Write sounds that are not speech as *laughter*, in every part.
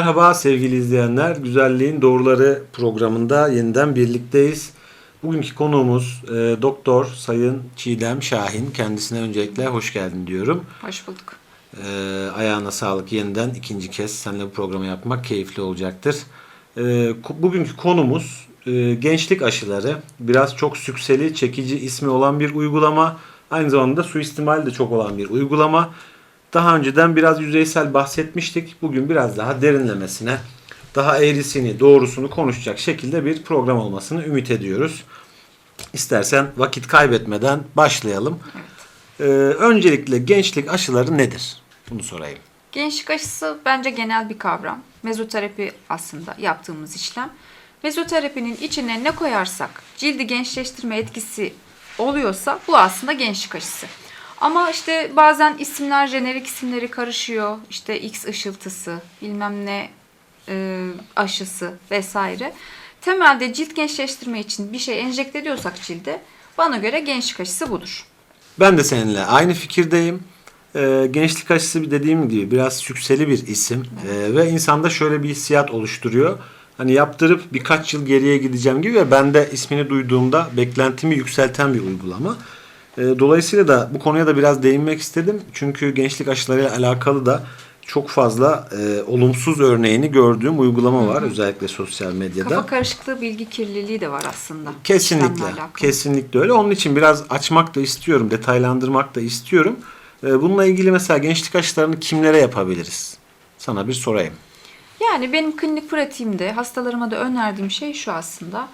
Merhaba sevgili izleyenler. Güzelliğin Doğruları programında yeniden birlikteyiz. Bugünkü konuğumuz e, Doktor Sayın Çiğdem Şahin. Kendisine öncelikle hoş geldin diyorum. Hoş bulduk. E, ayağına sağlık yeniden ikinci kez seninle bu programı yapmak keyifli olacaktır. E, bugünkü konumuz e, gençlik aşıları. Biraz çok sükseli, çekici ismi olan bir uygulama. Aynı zamanda suistimal de çok olan bir uygulama. Daha önceden biraz yüzeysel bahsetmiştik. Bugün biraz daha derinlemesine, daha eğrisini, doğrusunu konuşacak şekilde bir program olmasını ümit ediyoruz. İstersen vakit kaybetmeden başlayalım. Ee, öncelikle gençlik aşıları nedir? Bunu sorayım. Gençlik aşısı bence genel bir kavram. Mezoterapi aslında yaptığımız işlem. Mezoterapinin içine ne koyarsak cildi gençleştirme etkisi oluyorsa bu aslında gençlik aşısı. Ama işte bazen isimler, jenerik isimleri karışıyor. İşte X ışıltısı, bilmem ne e, aşısı vesaire. Temelde cilt gençleştirme için bir şey enjekte ediyorsak cilde bana göre gençlik aşısı budur. Ben de seninle aynı fikirdeyim. Ee, gençlik aşısı dediğim gibi biraz sükseli bir isim Ee, ve insanda şöyle bir hissiyat oluşturuyor. Hani yaptırıp birkaç yıl geriye gideceğim gibi ve ben de ismini duyduğumda beklentimi yükselten bir uygulama. Ee, dolayısıyla da bu konuya da biraz değinmek istedim. Çünkü gençlik aşılarıyla alakalı da çok fazla e, olumsuz örneğini gördüğüm uygulama var özellikle sosyal medyada. Kafa karışıklığı, bilgi kirliliği de var aslında. Kesinlikle. Kesinlikle öyle. Onun için biraz açmak da istiyorum, detaylandırmak da istiyorum. Ee, Bununla ilgili mesela gençlik aşılarını kimlere yapabiliriz? Sana bir sorayım. Yani benim klinik pratiğimde hastalarıma da önerdiğim şey şu aslında.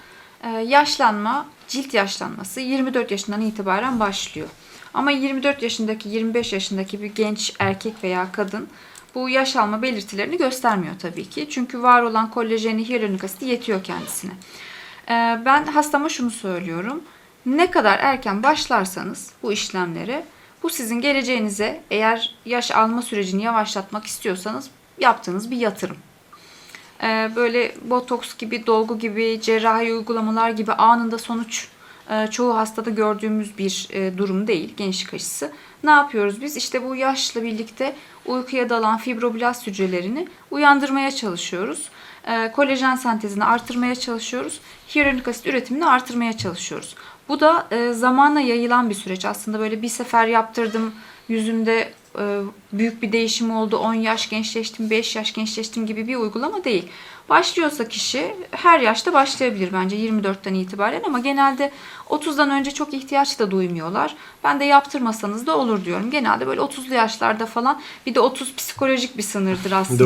Ee, yaşlanma, cilt yaşlanması 24 yaşından itibaren başlıyor. Ama 24 yaşındaki, 25 yaşındaki bir genç erkek veya kadın bu yaş alma belirtilerini göstermiyor tabii ki. Çünkü var olan kolajeni, hyaluronik asit yetiyor kendisine. Ee, ben hastama şunu söylüyorum. Ne kadar erken başlarsanız bu işlemlere bu sizin geleceğinize eğer yaş alma sürecini yavaşlatmak istiyorsanız yaptığınız bir yatırım. Ee, böyle botoks gibi, dolgu gibi, cerrahi uygulamalar gibi anında sonuç e, çoğu hastada gördüğümüz bir e, durum değil gençlik aşısı. Ne yapıyoruz biz? İşte bu yaşla birlikte uykuya dalan fibroblast hücrelerini uyandırmaya çalışıyoruz. E, Kolajen sentezini artırmaya çalışıyoruz. Hyaluronik asit üretimini artırmaya çalışıyoruz. Bu da e, zamanla yayılan bir süreç. Aslında böyle bir sefer yaptırdım, yüzümde büyük bir değişim oldu, 10 yaş gençleştim, 5 yaş gençleştim gibi bir uygulama değil. Başlıyorsa kişi her yaşta başlayabilir bence 24'ten itibaren ama genelde 30'dan önce çok ihtiyaç da duymuyorlar. Ben de yaptırmasanız da olur diyorum. Genelde böyle 30'lu yaşlarda falan bir de 30 psikolojik bir sınırdır aslında.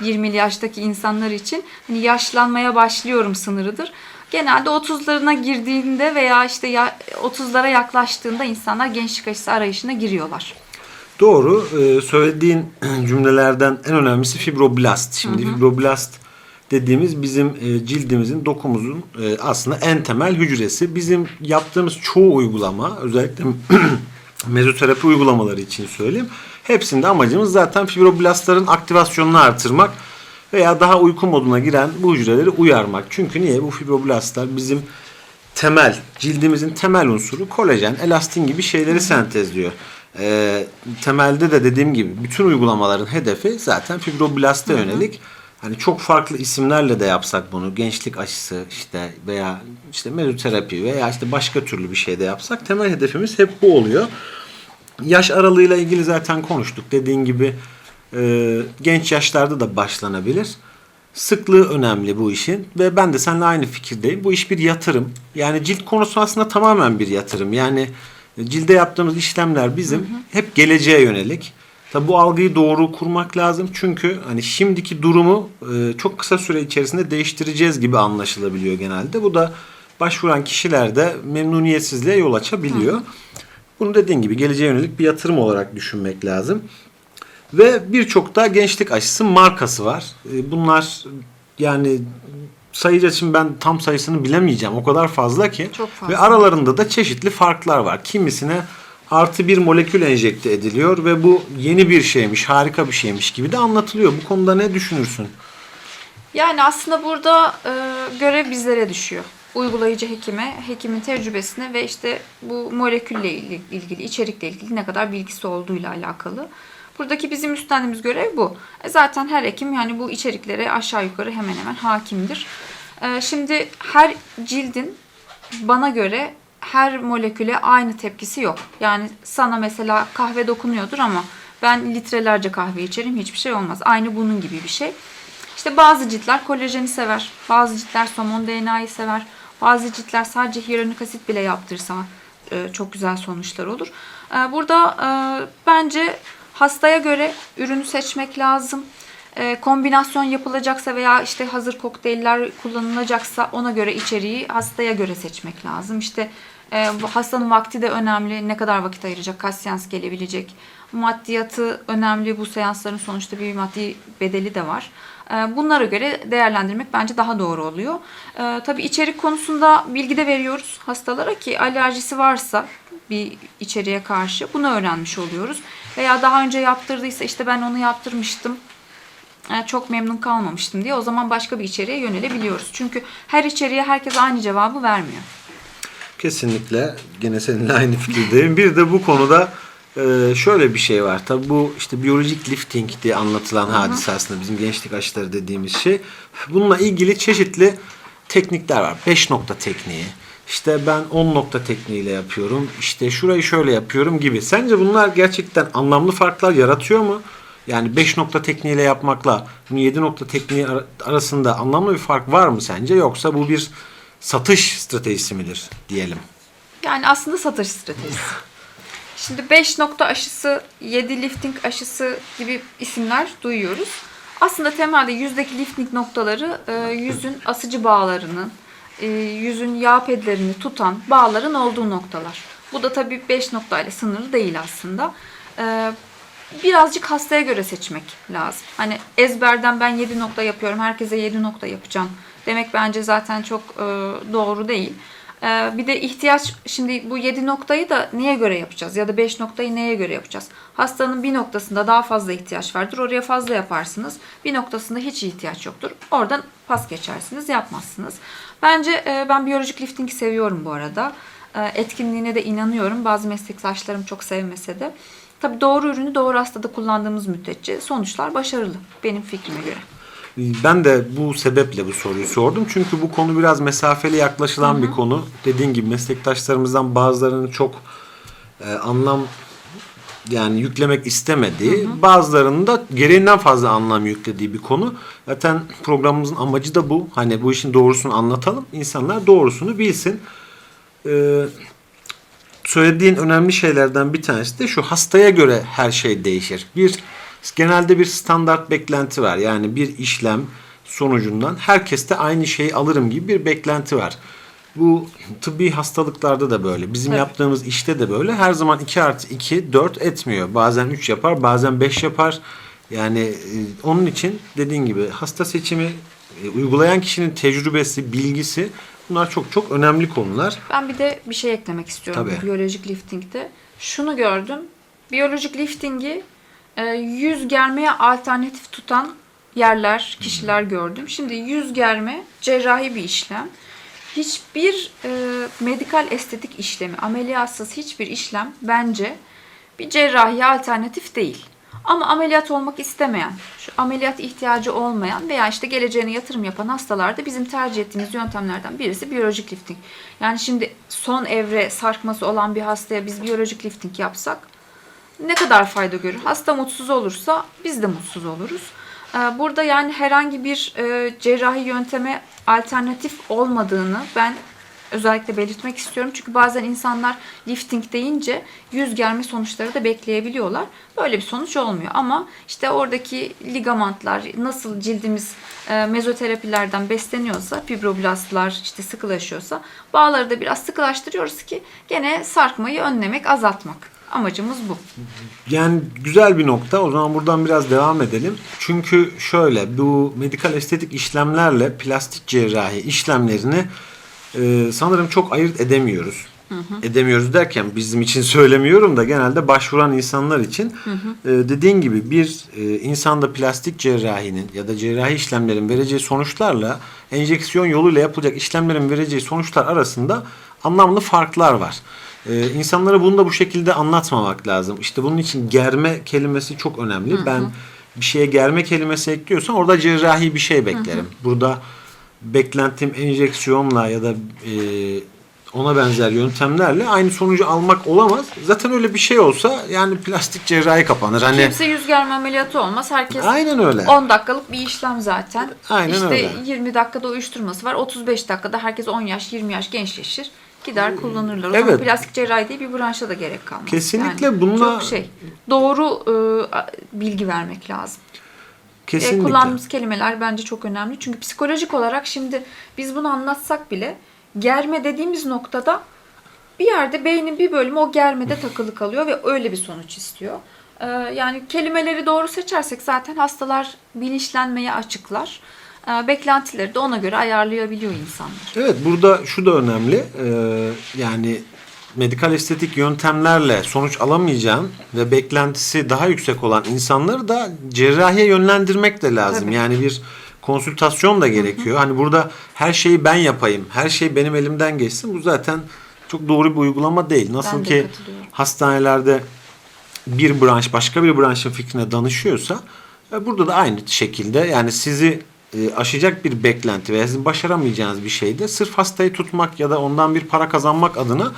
Doğru. 20'li yaştaki insanlar için hani yaşlanmaya başlıyorum sınırıdır. Genelde 30'larına girdiğinde veya işte ya- 30'lara yaklaştığında insanlar gençlik aşısı arayışına giriyorlar. Doğru. Ee, söylediğin *clears throat* cümlelerden en önemlisi fibroblast. Şimdi fibroblast dediğimiz bizim e, cildimizin, dokumuzun e, aslında en temel hücresi. Bizim yaptığımız çoğu uygulama, özellikle *clears throat* mezoterapi uygulamaları için söyleyeyim. Hepsinde amacımız zaten fibroblastların aktivasyonunu artırmak veya daha uyku moduna giren bu hücreleri uyarmak. Çünkü niye? Bu fibroblastlar bizim temel, cildimizin temel unsuru kolajen, elastin gibi şeyleri sentezliyor. Ee, temelde de dediğim gibi bütün uygulamaların hedefi zaten fibroblasta yönelik. Hani çok farklı isimlerle de yapsak bunu, gençlik aşısı işte veya işte mezoterapi veya işte başka türlü bir şey de yapsak temel hedefimiz hep bu oluyor. Yaş aralığıyla ilgili zaten konuştuk. Dediğin gibi e, genç yaşlarda da başlanabilir. Sıklığı önemli bu işin ve ben de seninle aynı fikirdeyim. Bu iş bir yatırım. Yani cilt konusu aslında tamamen bir yatırım. Yani e, cilde yaptığımız işlemler bizim hep geleceğe yönelik. Tabi bu algıyı doğru kurmak lazım. Çünkü hani şimdiki durumu e, çok kısa süre içerisinde değiştireceğiz gibi anlaşılabiliyor genelde. Bu da başvuran kişilerde memnuniyetsizliğe yol açabiliyor. Bunu dediğin gibi geleceğe yönelik bir yatırım olarak düşünmek lazım. Ve birçok da gençlik aşısı markası var. E, Bunlar yani sayıca için ben tam sayısını bilemeyeceğim. O kadar fazla ki. Çok fazla. Ve aralarında da çeşitli farklar var. Kimisine artı bir molekül enjekte ediliyor ve bu yeni bir şeymiş, harika bir şeymiş gibi de anlatılıyor. Bu konuda ne düşünürsün? Yani aslında burada e, görev bizlere düşüyor. Uygulayıcı hekime, hekimin tecrübesine ve işte bu molekülle il- ilgili, içerikle ilgili ne kadar bilgisi olduğuyla alakalı. Buradaki bizim üstlendiğimiz görev bu. E, zaten her hekim yani bu içeriklere aşağı yukarı hemen hemen hakimdir. E, şimdi her cildin bana göre her moleküle aynı tepkisi yok. Yani sana mesela kahve dokunuyordur ama ben litrelerce kahve içerim hiçbir şey olmaz. Aynı bunun gibi bir şey. İşte bazı ciltler kolajeni sever. Bazı ciltler somon DNA'yı sever. Bazı ciltler sadece hyaluronik asit bile yaptırsa e, çok güzel sonuçlar olur. E, Burada e, bence hastaya göre ürünü seçmek lazım. E, Kombinasyon yapılacaksa veya işte hazır kokteyller kullanılacaksa ona göre içeriği hastaya göre seçmek lazım. İşte e, hastanın vakti de önemli. Ne kadar vakit ayıracak, kaç seans gelebilecek. Maddiyatı önemli. Bu seansların sonuçta bir maddi bedeli de var. E, Bunlara göre değerlendirmek bence daha doğru oluyor. E, Tabii içerik konusunda bilgi de veriyoruz hastalara ki alerjisi varsa bir içeriğe karşı bunu öğrenmiş oluyoruz. Veya daha önce yaptırdıysa işte ben onu yaptırmıştım e, çok memnun kalmamıştım diye o zaman başka bir içeriğe yönelebiliyoruz. Çünkü her içeriğe herkes aynı cevabı vermiyor. Kesinlikle gene seninle aynı fikirdeyim. Bir de bu konuda e, şöyle bir şey var. Tabii bu işte biyolojik lifting diye anlatılan hadise aslında bizim gençlik aşıları dediğimiz şey. Bununla ilgili çeşitli teknikler var. 5 nokta tekniği. İşte ben 10 nokta tekniğiyle yapıyorum. İşte şurayı şöyle yapıyorum gibi. Sence bunlar gerçekten anlamlı farklar yaratıyor mu? Yani 5 nokta tekniğiyle yapmakla bunu 7 nokta tekniği ar- arasında anlamlı bir fark var mı sence? Yoksa bu bir satış stratejisi midir diyelim? Yani aslında satış stratejisi. *laughs* Şimdi 5 nokta aşısı, 7 lifting aşısı gibi isimler duyuyoruz. Aslında temelde yüzdeki lifting noktaları e, yüzün asıcı bağlarını, yüzün yağ pedlerini tutan bağların olduğu noktalar. Bu da tabii 5 noktayla sınırlı değil aslında. E, birazcık hastaya göre seçmek lazım. Hani ezberden ben 7 nokta yapıyorum, herkese 7 nokta yapacağım demek bence zaten çok e, doğru değil. E, bir de ihtiyaç, şimdi bu 7 noktayı da neye göre yapacağız? Ya da 5 noktayı neye göre yapacağız? Hastanın bir noktasında daha fazla ihtiyaç vardır. Oraya fazla yaparsınız. Bir noktasında hiç ihtiyaç yoktur. Oradan pas geçersiniz, yapmazsınız. Bence e, ben biyolojik liftingi seviyorum bu arada. E, etkinliğine de inanıyorum. Bazı meslektaşlarım çok sevmese de. Tabii doğru ürünü doğru hastada kullandığımız müddetçe sonuçlar başarılı benim fikrime göre. Ben de bu sebeple bu soruyu sordum. Çünkü bu konu biraz mesafeli yaklaşılan bir konu. Dediğin gibi meslektaşlarımızdan bazılarının çok e, anlam yani yüklemek istemediği, bazılarının da gereğinden fazla anlam yüklediği bir konu. Zaten programımızın amacı da bu. Hani bu işin doğrusunu anlatalım. İnsanlar doğrusunu bilsin. Ee, söylediğin önemli şeylerden bir tanesi de şu hastaya göre her şey değişir. Bir genelde bir standart beklenti var. Yani bir işlem sonucundan herkeste aynı şeyi alırım gibi bir beklenti var. Bu tıbbi hastalıklarda da böyle. Bizim Evet. yaptığımız işte de böyle. Her zaman 2 artı 2 4 etmiyor. Bazen 3 yapar, bazen 5 yapar. Yani e, onun için dediğin gibi hasta seçimi, e, uygulayan kişinin tecrübesi, bilgisi bunlar çok çok önemli konular. Ben bir de bir şey eklemek istiyorum Tabii. biyolojik liftingde. Şunu gördüm. Biyolojik liftingi yüz germeye alternatif tutan yerler, kişiler gördüm. Şimdi yüz germe cerrahi bir işlem. Hiçbir e, medikal estetik işlemi, ameliyatsız hiçbir işlem bence bir cerrahiye alternatif değil. Ama ameliyat olmak istemeyen, şu ameliyat ihtiyacı olmayan veya işte geleceğine yatırım yapan hastalarda bizim tercih ettiğimiz yöntemlerden birisi biyolojik lifting. Yani şimdi son evre sarkması olan bir hastaya biz biyolojik lifting yapsak ne kadar fayda görür? Hasta mutsuz olursa biz de mutsuz oluruz. Ee, Burada yani herhangi bir e, cerrahi yönteme alternatif olmadığını ben özellikle belirtmek istiyorum. Çünkü bazen insanlar lifting deyince yüz germe sonuçları da bekleyebiliyorlar. Böyle bir sonuç olmuyor ama işte oradaki ligamantlar nasıl cildimiz e, mezoterapilerden besleniyorsa, fibroblastlar işte sıkılaşıyorsa bağları da biraz sıkılaştırıyoruz ki gene sarkmayı önlemek, azaltmak. Amacımız bu. Yani güzel bir nokta. O zaman buradan biraz devam edelim. Çünkü şöyle bu medikal estetik işlemlerle plastik cerrahi işlemlerini e, sanırım çok ayırt edemiyoruz. Edemiyoruz derken bizim için *laughs* söylemiyorum da genelde başvuran insanlar için e, dediğin gibi bir e, insanda plastik cerrahinin ya da cerrahi işlemlerin vereceği sonuçlarla enjeksiyon yoluyla yapılacak işlemlerin vereceği sonuçlar arasında anlamlı farklar var. Ee, insanlara bunu da bu şekilde anlatmamak lazım. İşte bunun için germe kelimesi çok önemli. Ben bir şeye germe kelimesi ekliyorsam orada cerrahi bir şey beklerim. Burada beklentim enjeksiyonla ya da e, ona benzer yöntemlerle aynı sonucu almak olamaz. Zaten öyle bir şey olsa yani plastik cerrahi kapanır. Hani Kimse yüz germe ameliyatı olmaz. Herkes aynen öyle. 10 dakikalık bir işlem zaten. Aynen işte öyle. 20 dakikada uyuşturması var. 35 dakikada herkes 10 yaş, 20 yaş gençleşir. Gider kullanırlar. O Evet. plastik cerrahi diye bir branşa da gerek kalmaz. Kesinlikle Yani bununla- Çok şey. Doğru e, bilgi vermek lazım. E, Kesinlikle. kullandığımız kelimeler bence çok önemli. Çünkü psikolojik olarak şimdi biz bunu anlatsak bile germe dediğimiz noktada bir yerde beynin bir bölümü o germede takılı kalıyor ve öyle bir sonuç istiyor. Ee, yani kelimeleri doğru seçersek zaten hastalar bilinçlenmeye açıklar. Ee, beklentileri de ona göre ayarlayabiliyor insanlar. Evet burada şu da önemli. Ee, yani medikal estetik yöntemlerle sonuç alamayacağın ve beklentisi daha yüksek olan insanları da cerrahiye yönlendirmek de lazım. Tabii. Yani bir konsültasyon da gerekiyor. Hani burada her şeyi ben yapayım, her şey benim elimden geçsin. Bu zaten çok doğru bir uygulama değil. Nasıl Ben ki hastanelerde bir branş başka bir branşın fikrine danışıyorsa e, burada da aynı şekilde yani sizi e, aşacak bir beklenti veya sizin başaramayacağınız bir şeyde sırf hastayı tutmak ya da ondan bir para kazanmak adına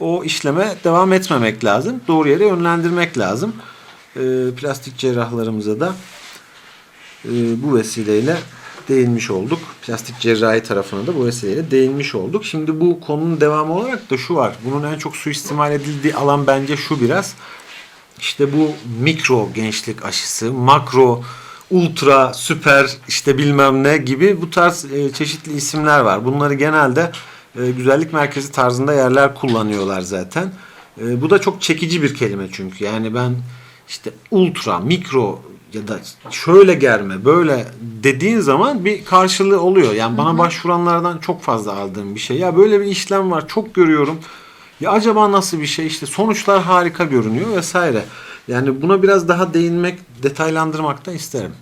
o işleme devam etmemek lazım. Doğru yere yönlendirmek lazım. E, plastik cerrahlarımıza da e, bu vesileyle değinmiş olduk. Plastik cerrahi tarafına da bu vesileyle değinmiş olduk. Şimdi bu konunun devamı olarak da şu var. Bunun en çok suistimal edildiği alan bence şu biraz. İşte bu mikro gençlik aşısı, makro, ultra, süper işte bilmem ne gibi bu tarz e, çeşitli isimler var. Bunları genelde e, güzellik merkezi tarzında yerler kullanıyorlar zaten. E, bu da çok çekici bir kelime çünkü. Yani ben işte ultra, mikro ya da şöyle germe, böyle dediğin zaman bir karşılığı oluyor. Yani bana başvuranlardan çok fazla aldığım bir şey. Ya böyle bir işlem var, çok görüyorum. Ya acaba nasıl bir şey? İşte sonuçlar harika görünüyor vesaire. Yani buna biraz daha değinmek, detaylandırmak da isterim.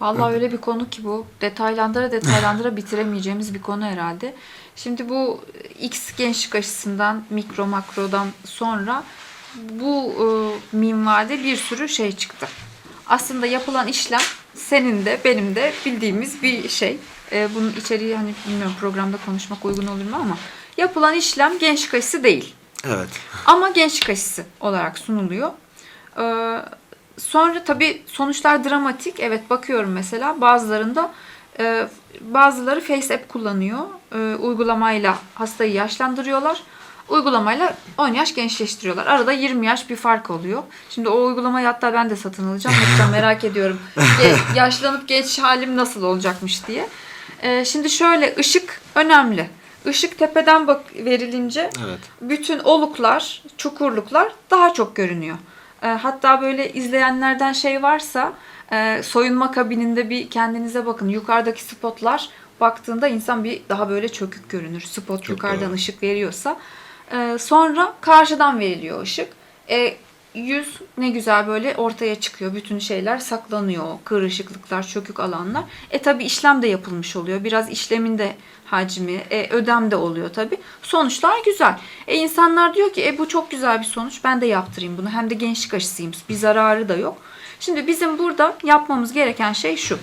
Vallahi öyle bir konu ki bu. Detaylandıra detaylandıra *laughs* bitiremeyeceğimiz bir konu herhalde. Şimdi bu X gençlik aşısından, mikro makrodan sonra bu e, minvalde bir sürü şey çıktı. Aslında yapılan işlem senin de benim de bildiğimiz bir şey. E, bunun içeriği hani bilmiyorum programda konuşmak uygun olur mu ama yapılan işlem gençlik aşısı değil. Evet. Ama gençlik aşısı olarak sunuluyor. Ee, sonra tabii sonuçlar dramatik. Evet bakıyorum mesela bazılarında e, bazıları Face App kullanıyor. E, uygulamayla hastayı yaşlandırıyorlar. Uygulamayla 10 yaş gençleştiriyorlar. Arada 20 yaş bir fark oluyor. Şimdi o uygulamayı hatta ben de satın alacağım. Hatta merak *laughs* ediyorum. Ge- yaşlanıp genç halim nasıl olacakmış diye. E, şimdi şöyle ışık önemli. Işık tepeden bak verilince Evet. bütün oluklar, çukurluklar daha çok görünüyor. E, hatta böyle izleyenlerden şey varsa e, soyunma kabininde bir kendinize bakın. Yukarıdaki spotlar baktığında insan bir daha böyle çökük görünür. Spot Çok yukarıdan doğru. ışık veriyorsa. E, sonra karşıdan veriliyor ışık. E, yüz ne güzel böyle ortaya çıkıyor. Bütün şeyler saklanıyor. Kırışıklıklar, çökük alanlar. E tabi işlem de yapılmış oluyor. Biraz işlemin de hacmi, e, ödem de oluyor tabi. Sonuçlar güzel. E insanlar diyor ki e bu çok güzel bir sonuç. Ben de yaptırayım bunu. Hem de gençlik aşısıyım. Bir zararı da yok. Şimdi bizim burada yapmamız gereken şey şu.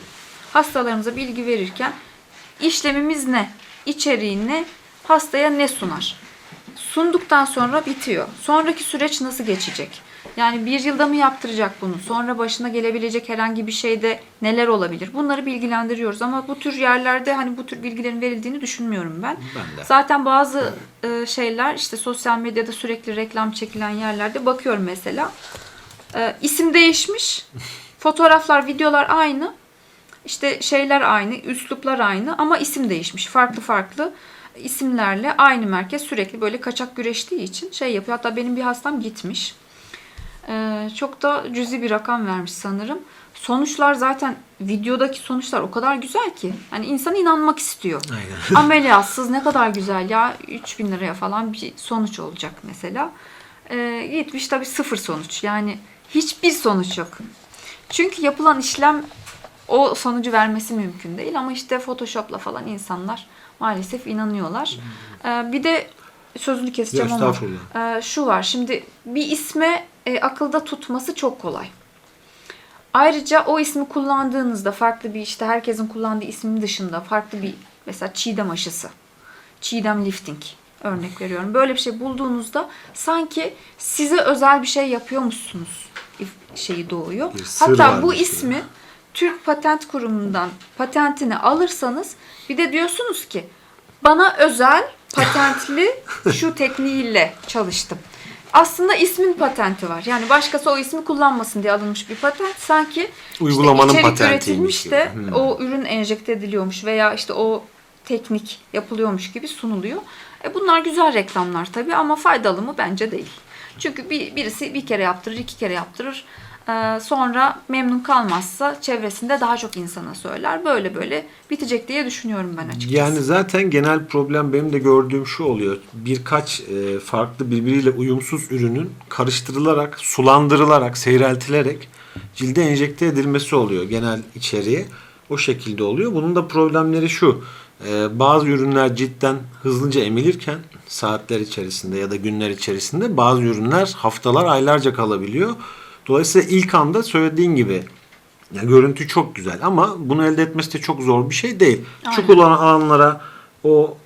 Hastalarımıza bilgi verirken işlemimiz ne? İçeriği ne? Hastaya ne sunar? Sunduktan sonra bitiyor. Sonraki süreç nasıl geçecek? Yani bir yılda mı yaptıracak bunu? Sonra başına gelebilecek herhangi bir şeyde neler olabilir? Bunları bilgilendiriyoruz ama bu tür yerlerde hani bu tür bilgilerin verildiğini düşünmüyorum ben. Ben de. Zaten bazı e, şeyler işte sosyal medyada sürekli reklam çekilen yerlerde bakıyorum mesela. E, isim değişmiş. *laughs* Fotoğraflar, videolar aynı. İşte şeyler aynı, üsluplar aynı ama isim değişmiş. Farklı farklı isimlerle aynı merkez sürekli böyle kaçak güreştiği için şey yapıyor. Hatta benim bir hastam gitmiş. Ee, çok da cüzi bir rakam vermiş sanırım. Sonuçlar zaten videodaki sonuçlar o kadar güzel ki. Hani insan inanmak istiyor. Aynen. *laughs* Ameliyatsız ne kadar güzel ya 3000 liraya falan bir sonuç olacak mesela. Ee, gitmiş tabii sıfır sonuç. Yani hiçbir sonuç yok. Çünkü yapılan işlem o sonucu vermesi mümkün değil ama işte Photoshop'la falan insanlar maalesef inanıyorlar. Ee, bir de sözünü keseceğim ama e, şu var. Şimdi bir isme e, akılda tutması çok kolay. Ayrıca o ismi kullandığınızda farklı bir işte herkesin kullandığı ismin dışında farklı bir mesela çiğdem aşısı, çiğdem lifting örnek veriyorum. Böyle bir şey bulduğunuzda sanki size özel bir şey yapıyormuşsunuz şeyi doğuyor. Hatta bu ismi Türk Patent Kurumu'ndan patentini alırsanız bir de diyorsunuz ki bana özel patentli *laughs* şu tekniğiyle çalıştım. Aslında ismin patenti var. Yani başkası o ismi kullanmasın diye alınmış bir patent. Sanki Uygulamanın işte içerik patentiymiş üretilmiş de gibi. Hmm. o ürün enjekte ediliyormuş veya işte o teknik yapılıyormuş gibi sunuluyor. E bunlar güzel reklamlar tabii ama faydalı mı bence değil. Çünkü bir, birisi bir kere yaptırır, iki kere yaptırır. Ee, sonra memnun kalmazsa çevresinde daha çok insana söyler. Böyle böyle bitecek diye düşünüyorum ben açıkçası. Yani zaten genel problem benim de gördüğüm şu oluyor. Birkaç e, farklı birbiriyle uyumsuz ürünün karıştırılarak, sulandırılarak, seyreltilerek cilde enjekte edilmesi oluyor genel içeriği. O şekilde oluyor. Bunun da problemleri şu. e, bazı ürünler cidden hızlıca emilirken saatler içerisinde ya da günler içerisinde bazı ürünler haftalar, aylarca kalabiliyor. Dolayısıyla ilk anda söylediğin gibi ya görüntü çok güzel ama bunu elde etmesi de çok zor bir şey değil. Aynen. Çukur olan alanlara o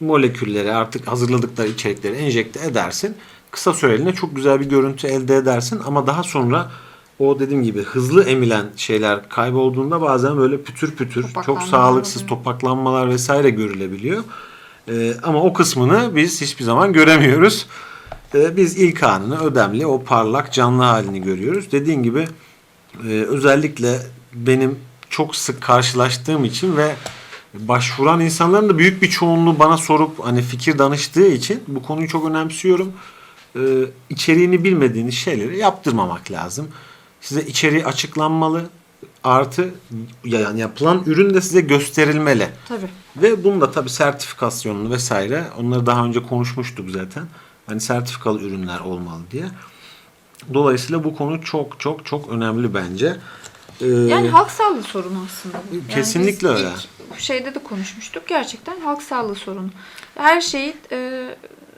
molekülleri artık hazırladıkları içerikleri enjekte edersin. Kısa süreliğine çok güzel bir görüntü elde edersin ama daha sonra o dediğim gibi hızlı emilen şeyler kaybolduğunda bazen böyle pütür pütür çok sağlıksız oluyor. topaklanmalar vesaire görülebiliyor. Ee, ama o kısmını biz hiçbir zaman göremiyoruz. Ee, biz ilk anını ödemli o parlak canlı halini görüyoruz. Dediğin gibi ee, özellikle benim çok sık karşılaştığım için ve başvuran insanların da büyük bir çoğunluğu bana sorup hani fikir danıştığı için bu konuyu çok önemsiyorum. Ee, içeriğini bilmediğiniz şeyleri yaptırmamak lazım. Size içeriği açıklanmalı. Artı yani yapılan ürün de size gösterilmeli. Tabii. Ve bunun da tabii sertifikasyonunu vesaire onları daha önce konuşmuştuk zaten. Hani sertifikalı ürünler olmalı diye. Dolayısıyla bu konu çok çok çok önemli bence. Ee, Yani halk sağlığı sorunu aslında. Yani Kesinlikle öyle. şeyde de konuşmuştuk. Gerçekten halk sağlığı sorunu. Her şeyi e,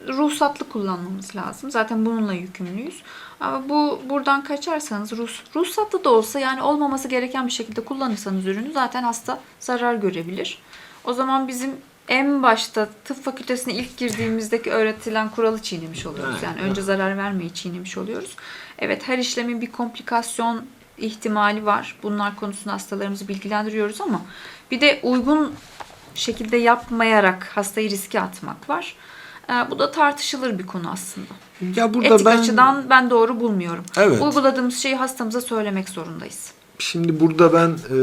ruhsatlı kullanmamız lazım. Zaten bununla yükümlüyüz. Ama bu buradan kaçarsanız ruhs, ruhsatlı da olsa yani olmaması gereken bir şekilde kullanırsanız ürünü zaten hasta zarar görebilir. O zaman bizim en başta tıp fakültesine ilk girdiğimizdeki öğretilen kuralı çiğnemiş oluyoruz. Yani önce zarar vermeyi çiğnemiş oluyoruz. Evet her işlemin bir komplikasyon ihtimali var. Bunlar konusunda hastalarımızı bilgilendiriyoruz ama bir de uygun şekilde yapmayarak hastayı riske atmak var. Ee, bu da tartışılır bir konu aslında. ya burada Etik ben açıdan ben doğru bulmuyorum. Evet. Uyguladığımız şeyi hastamıza söylemek zorundayız. şimdi burada ben e,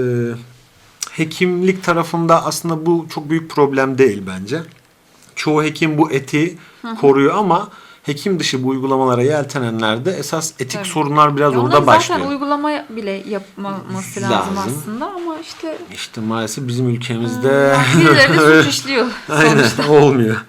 hekimlik tarafında aslında bu çok büyük problem değil bence. Çoğu hekim bu etiği koruyor ama hekim dışı bu uygulamalara yeltenenlerde esas etik Tabii. sorunlar biraz Ya orada onların başlıyor. zaten uygulama bile yapmaması lazım, Lazım. aslında ama işte İşte maalesef bizim Hmm, ülkemizde *laughs* birileri de suç işliyor *laughs* sonuçta. Aynen olmuyor.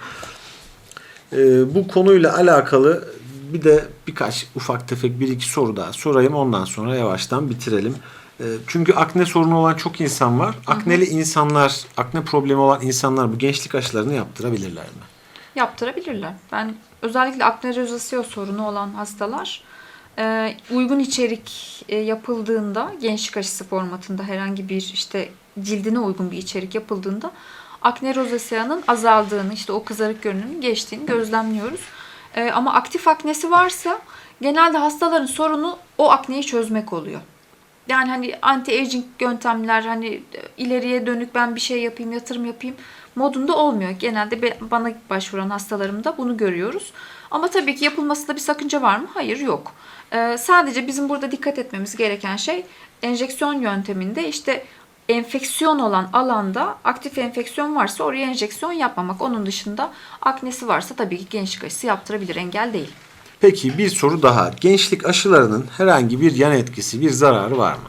Ee, bu konuyla alakalı bir de birkaç ufak tefek bir iki soru daha sorayım ondan sonra yavaştan bitirelim. Ee, çünkü akne sorunu olan çok insan var. Akneli insanlar, akne problemi olan insanlar bu gençlik aşılarını yaptırabilirler mi? yaptırabilirler. Ben özellikle akne rozaseo sorunu olan hastalar e, uygun içerik e, yapıldığında gençlik aşısı formatında herhangi bir işte cildine uygun bir içerik yapıldığında akne rozasea'nın azaldığını işte o kızarık görünümün geçtiğini gözlemliyoruz. E, ama aktif aknesi varsa genelde hastaların sorunu o akneyi çözmek oluyor. Yani hani anti-aging yöntemler hani e, ileriye dönük ben bir şey yapayım, yatırım yapayım modunda olmuyor. Genelde bana başvuran hastalarımda bunu görüyoruz. Ama tabii ki yapılmasında bir sakınca var mı? Hayır yok. Ee, sadece bizim burada dikkat etmemiz gereken şey enjeksiyon yönteminde işte enfeksiyon olan alanda aktif enfeksiyon varsa oraya enjeksiyon yapmamak. Onun dışında aknesi varsa tabii ki gençlik aşısı yaptırabilir. Engel değil. Peki bir soru daha. Gençlik aşılarının herhangi bir yan etkisi, bir zararı var mı?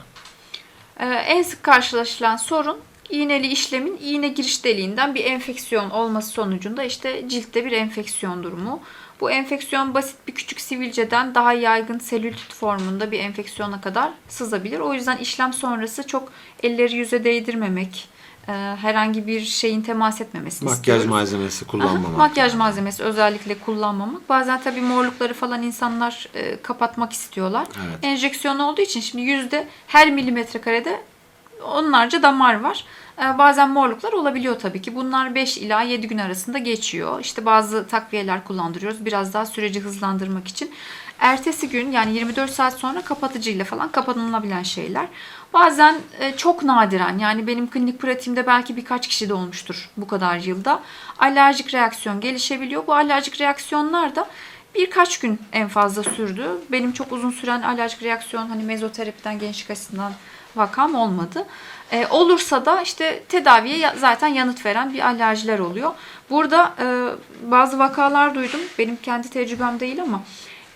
Ee, en sık karşılaşılan sorun iğneli işlemin iğne giriş deliğinden bir enfeksiyon olması sonucunda işte ciltte bir enfeksiyon durumu. Bu enfeksiyon basit bir küçük sivilceden daha yaygın selülit formunda bir enfeksiyona kadar sızabilir. O yüzden işlem sonrası çok elleri yüze değdirmemek, herhangi bir şeyin temas etmemesini Makyaj istiyoruz. malzemesi Aha, kullanmamak. Makyaj malzemesi özellikle kullanmamak. Bazen tabii morlukları falan insanlar e, kapatmak istiyorlar. Evet. Enjeksiyon olduğu için şimdi yüzde her milimetre karede onlarca damar var. E, bazen morluklar olabiliyor tabii ki. Bunlar 5 ila 7 gün arasında geçiyor. İşte bazı takviyeler kullandırıyoruz. Biraz daha süreci hızlandırmak için. Ertesi gün yani 24 saat sonra kapatıcıyla falan kapanılabilen şeyler. Bazen e, çok nadiren yani benim klinik pratiğimde belki birkaç kişi de olmuştur bu kadar yılda. Alerjik reaksiyon gelişebiliyor. Bu alerjik reaksiyonlar da birkaç gün en fazla sürdü. Benim çok uzun süren alerjik reaksiyon hani mezoterapiden gençlik açısından vakam olmadı. E, olursa da işte tedaviye zaten yanıt veren bir alerjiler oluyor. Burada e, bazı vakalar duydum. Benim kendi tecrübem değil ama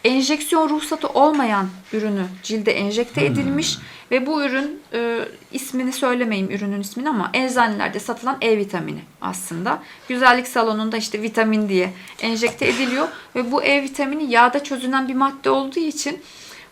enjeksiyon ruhsatı olmayan ürünü cilde enjekte edilmiş ve bu ürün e, ismini söylemeyeyim ürünün ismini ama eczanelerde satılan E vitamini aslında. Güzellik salonunda işte vitamin diye enjekte ediliyor ve bu E vitamini yağda çözünen bir madde olduğu için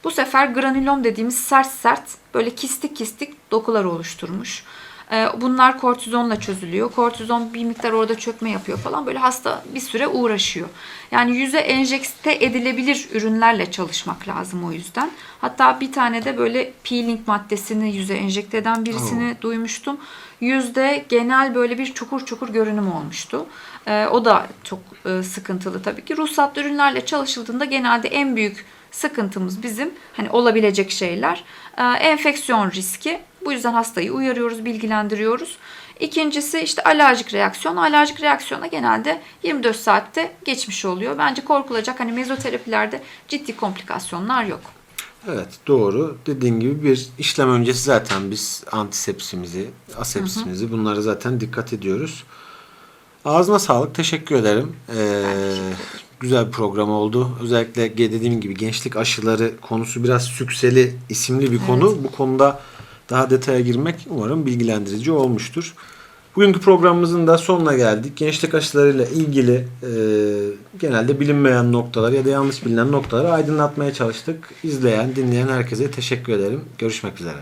bu sefer granülom dediğimiz sert sert böyle kistik kistik dokular oluşturmuş. Ee, Bunlar kortizonla çözülüyor. Kortizon bir miktar orada çökme yapıyor falan. Böyle hasta bir süre uğraşıyor. Yani yüze enjekte edilebilir ürünlerle çalışmak lazım o yüzden. Hatta bir tane de böyle peeling maddesini yüze enjekte eden birisini duymuştum. Yüzde genel böyle bir çukur çukur görünüm olmuştu. Ee, o da çok e, sıkıntılı tabii ki. Ruhsatlı ürünlerle çalışıldığında genelde en büyük sıkıntımız bizim hani olabilecek şeyler e, enfeksiyon riski. Bu yüzden hastayı uyarıyoruz, bilgilendiriyoruz. İkincisi işte alerjik reaksiyon. Alerjik reaksiyona genelde 24 saatte geçmiş oluyor. Bence korkulacak hani mezoterapilerde ciddi komplikasyonlar yok. Evet doğru. Dediğin gibi bir işlem öncesi zaten biz antisepsimizi, asepsimizi bunları zaten dikkat ediyoruz. Ağzına sağlık. Teşekkür ederim. Ee, güzel bir program oldu. Özellikle dediğim gibi gençlik aşıları konusu biraz sükseli isimli bir konu. Bu konuda daha detaya girmek umarım bilgilendirici olmuştur. Bugünkü programımızın da sonuna geldik. Gençlik aşılarıyla ilgili e, genelde bilinmeyen noktalar ya da yanlış bilinen noktaları aydınlatmaya çalıştık. İzleyen, dinleyen herkese teşekkür ederim. Görüşmek üzere.